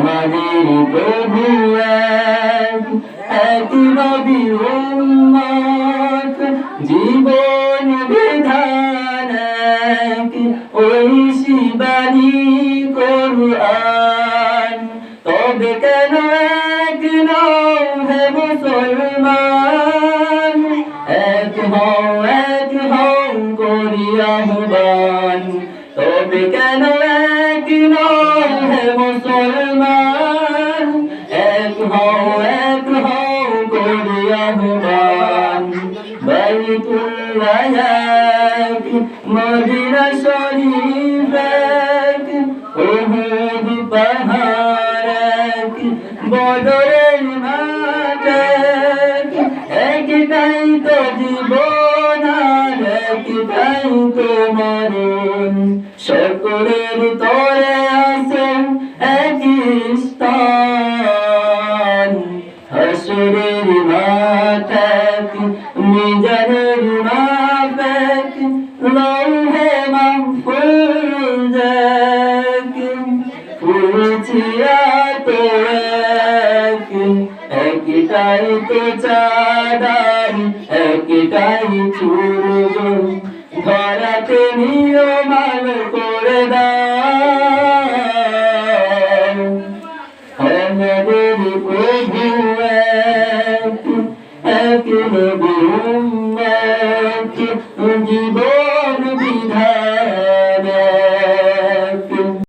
আমাদের প্রভু এক এক জীবন বিধান এক ওই শিবানী কোরআন। তবে কেন এক নও হে এক হও এক হও করি আহ্বান। তবে কেন এক নও মুসলমান এক হও এক হও করি আহ্বান বাইতুল্লাহ মদিনা শরীফ এক, উহুদ পাহাড় এক, বদরের মাঠ এক। একটাই তো জীবন আর একটাই তো মরণ। সকলের তরে মিজানের মাপ এক লৌহে মাহফুজ এক ফুলছিয়া তো এক একটাই তো চাঁদার একটাই চূর্য ধরাতে নিয়মাল করে দাও আমাদের Thank you.